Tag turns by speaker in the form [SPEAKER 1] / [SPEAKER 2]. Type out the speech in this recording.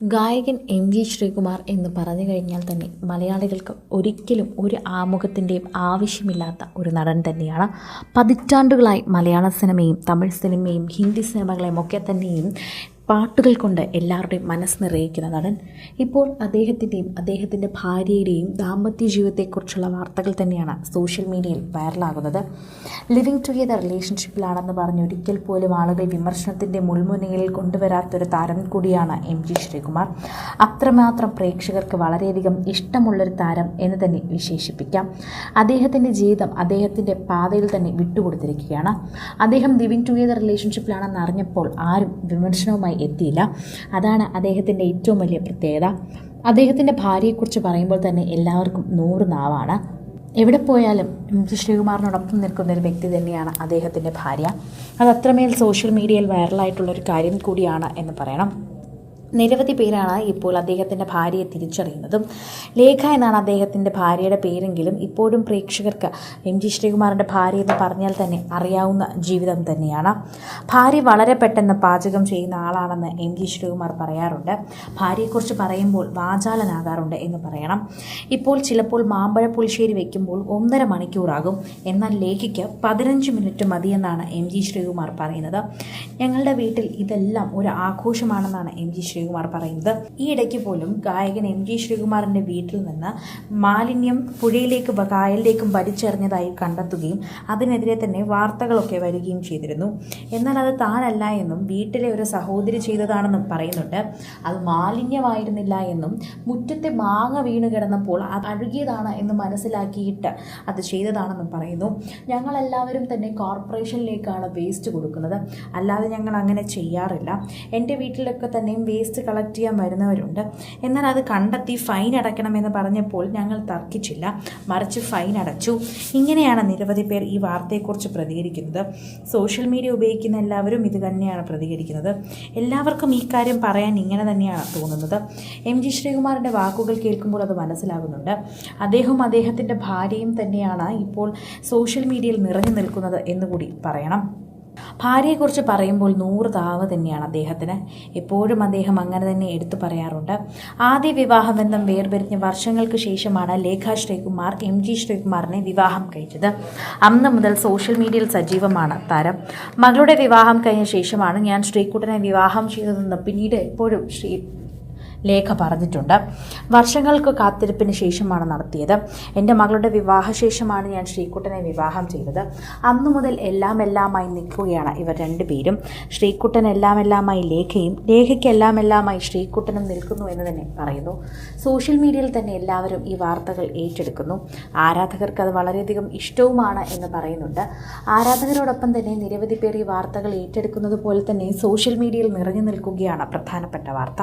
[SPEAKER 1] ഗായകൻ M G Sreekumar എന്ന് പറഞ്ഞു കഴിഞ്ഞാൽ തന്നെ മലയാളികൾക്ക് ഒരിക്കലും ഒരു ആമുഖത്തിന്റെയും ആവശ്യമില്ലാത്ത ഒരു നടൻ തന്നെയാണ്. പതിറ്റാണ്ടുകളായി മലയാള സിനിമയും തമിഴ് സിനിമയും ഹിന്ദി സിനിമകളെയും ഒക്കെ തന്നെയും പാട്ടുകൾ കൊണ്ട് എല്ലാവരുടെയും മനസ്സ് നിറയിക്കുന്ന നടൻ ഇപ്പോൾ അദ്ദേഹത്തിന്റെയും അദ്ദേഹത്തിന്റെ ഭാര്യയുടെയും ദാമ്പത്യ ജീവിതത്തെക്കുറിച്ചുള്ള വാർത്തകൾ തന്നെയാണ് സോഷ്യൽ മീഡിയയിൽ വൈറലാകുന്നത്. ലിവിങ് ടുഗെദർ റിലേഷൻഷിപ്പിലാണെന്ന് പറഞ്ഞ് ഒരിക്കൽ പോലും ആളുകൾ വിമർശനത്തിന്റെ മുൾമുനയിൽ കൊണ്ടുവരാത്തൊരു താരം കൂടിയാണ് എം ജി ശ്രീകുമാർ. അത്രമാത്രം പ്രേക്ഷകർക്ക് വളരെയധികം ഇഷ്ടമുള്ളൊരു താരം എന്ന് തന്നെ വിശേഷിപ്പിക്കാം. അദ്ദേഹത്തിന്റെ ജീവിതം അദ്ദേഹത്തിന്റെ പാതയിൽ തന്നെ വിട്ടുകൊടുത്തിരിക്കുകയാണ്. അദ്ദേഹം ലിവിങ് ടുഗെദർ റിലേഷൻഷിപ്പിലാണെന്ന് അറിഞ്ഞപ്പോൾ ആരും വിമർശനവുമായി എത്തിയില്ല. അതാണ് അദ്ദേഹത്തിന്റെ ഏറ്റവും വലിയ പ്രത്യേകത. അദ്ദേഹത്തിന്റെ ഭാര്യയെക്കുറിച്ച് പറയുമ്പോൾ തന്നെ എല്ലാവർക്കും നൂറ് നാവാണ്. എവിടെ പോയാലും ശ്രീകുമാറിനോടൊപ്പം നിൽക്കുന്ന ഒരു വ്യക്തി തന്നെയാണ് അദ്ദേഹത്തിന്റെ ഭാര്യ. അത് അത്രമേൽ സോഷ്യൽ മീഡിയയിൽ വൈറലായിട്ടുള്ളൊരു കാര്യം കൂടിയാണ് എന്ന് പറയണം. നിരവധി പേരാണ് ഇപ്പോൾ അദ്ദേഹത്തിന്റെ ഭാര്യയെ തിരിച്ചറിയുന്നതും. ലേഖ എന്നാണ് അദ്ദേഹത്തിന്റെ ഭാര്യയുടെ പേരെങ്കിലും ഇപ്പോഴും പ്രേക്ഷകർക്ക് എം ജി ശ്രീകുമാറിന്റെ ഭാര്യ എന്ന് പറഞ്ഞാൽ തന്നെ അറിയാവുന്ന ജീവിതം തന്നെയാണ്. ഭാര്യ വളരെ പെട്ടെന്ന് പാചകം ചെയ്യുന്ന ആളാണെന്ന് എം ജി ശ്രീകുമാർ പറയാറുണ്ട്. ഭാര്യയെക്കുറിച്ച് പറയുമ്പോൾ വാചാലനാകാറുണ്ട് എന്ന് പറയണം. ഇപ്പോൾ ചിലപ്പോൾ മാമ്പഴ പുളിശ്ശേരി വയ്ക്കുമ്പോൾ ഒന്നര മണിക്കൂറാകും. എന്നാൽ ലേഖയ്ക്ക് പതിനഞ്ച് മിനിറ്റ് മതിയെന്നാണ് എം ജി ശ്രീകുമാർ പറയുന്നത്. ഞങ്ങളുടെ വീട്ടിൽ ഇതെല്ലാം ഒരു ആഘോഷമാണെന്നാണ് എം ജി ശ്രീകുമാർ പറയുന്നത്. ഈ ഇടയ്ക്ക് പോലും ഗായകൻ എം ജി ശ്രീകുമാറിന്റെ വീട്ടിൽ നിന്ന് മാലിന്യം പുഴയിലേക്ക് കായലിലേക്കും വലിച്ചെറിഞ്ഞതായി കണ്ടെത്തുകയും അതിനെതിരെ തന്നെ വാർത്തകളൊക്കെ വരികയും ചെയ്തിരുന്നു. എന്നാൽ അത് താനല്ല എന്നും വീട്ടിലെ ഒരു സഹോദരി ചെയ്തതാണെന്നും പറയുന്നുണ്ട്. അത് മാലിന്യമായിരുന്നില്ല എന്നും മുറ്റത്തെ മാങ്ങ വീണ് കിടന്നപ്പോൾ അത് അഴുകിയതാണ് എന്ന് മനസ്സിലാക്കിയിട്ട് അത് ചെയ്തതാണെന്നും പറയുന്നു. ഞങ്ങളെല്ലാവരും തന്നെ കോർപ്പറേഷനിലേക്കാണ് വേസ്റ്റ് കൊടുക്കുന്നത്. അല്ലാതെ ഞങ്ങൾ അങ്ങനെ ചെയ്യാറില്ല. എന്റെ വീട്ടിലൊക്കെ തന്നെയും വേസ്റ്റ് കളക്ട് ചെയ്യാൻ വരുന്നവരുണ്ട്. എന്നാൽ അത് കണ്ടെത്തി ഫൈൻ അടയ്ക്കണമെന്ന് പറഞ്ഞപ്പോൾ ഞങ്ങൾ തർക്കിച്ചില്ല. മറിച്ച് ഫൈൻ അടച്ചു. ഇങ്ങനെയാണ് നിരവധി പേർ ഈ വാർത്തയെക്കുറിച്ച് പ്രതികരിക്കുന്നത്. സോഷ്യൽ മീഡിയ ഉപയോഗിക്കുന്ന എല്ലാവരും ഇത് തന്നെയാണ് പ്രതികരിക്കുന്നത്. എല്ലാവർക്കും ഈ കാര്യം പറയാൻ ഇങ്ങനെ തന്നെയാണ് തോന്നുന്നത്. എം ജി ശ്രീകുമാറിന്റെ വാക്കുകൾ കേൾക്കുമ്പോൾ അത് മനസ്സിലാകുന്നുണ്ട് അദ്ദേഹം അദ്ദേഹത്തിന്റെ ഭാര്യയും തന്നെയാണ് ഇപ്പോൾ സോഷ്യൽ മീഡിയയിൽ നിറഞ്ഞു നിൽക്കുന്നത് എന്നുകൂടി പറയണം. ഭാര്യയെക്കുറിച്ച് പറയുമ്പോൾ നൂറ് താവ് തന്നെയാണ് അദ്ദേഹത്തിന്. എപ്പോഴും അദ്ദേഹം അങ്ങനെ തന്നെ എടുത്തു പറയാറുണ്ട്. ആദ്യ വിവാഹബന്ധം വേർപിരിഞ്ഞ് വർഷങ്ങൾക്ക് ശേഷമാണ് ലേഖ ശ്രീകുമാർ എം ജി ശ്രീകുമാറിനെ വിവാഹം കഴിച്ചത്. അന്ന് മുതൽ സോഷ്യൽ മീഡിയയിൽ സജീവമാണ് താരം. മകളുടെ വിവാഹം കഴിഞ്ഞ ശേഷമാണ് ഞാൻ ശ്രീകുട്ടനെ വിവാഹം ചെയ്തതെന്ന് പിന്നീട് എപ്പോഴും ശ്രീ ലേഖ പറഞ്ഞിട്ടുണ്ട്. വർഷങ്ങൾക്ക് കാത്തിരിപ്പിന് ശേഷമാണ് നടത്തിയത്. എന്റെ മകളുടെ വിവാഹശേഷമാണ് ഞാൻ ശ്രീകുട്ടനെ വിവാഹം ചെയ്തത്. അന്നു മുതൽ എല്ലാം എല്ലാമായി നിൽക്കുകയാണ് ഇവർ രണ്ടുപേരും. ശ്രീകുട്ടൻ എല്ലാം എല്ലാമായി ലേഖയും ലേഖയ്ക്ക് എല്ലാം എല്ലാമായി ശ്രീകുട്ടനും നിൽക്കുന്നു എന്ന് തന്നെ പറയുന്നു. സോഷ്യൽ മീഡിയയിൽ തന്നെ എല്ലാവരും ഈ വാർത്തകൾ ഏറ്റെടുക്കുന്നു. ആരാധകർക്ക് അത് വളരെയധികം ഇഷ്ടവുമാണ് എന്ന് പറയുന്നുണ്ട്. ആരാധകരോടൊപ്പം തന്നെ നിരവധി പേർ ഈ വാർത്തകൾ ഏറ്റെടുക്കുന്നത് പോലെ തന്നെ സോഷ്യൽ മീഡിയയിൽ നിറഞ്ഞു നിൽക്കുകയാണ് പ്രധാനപ്പെട്ട വാർത്ത.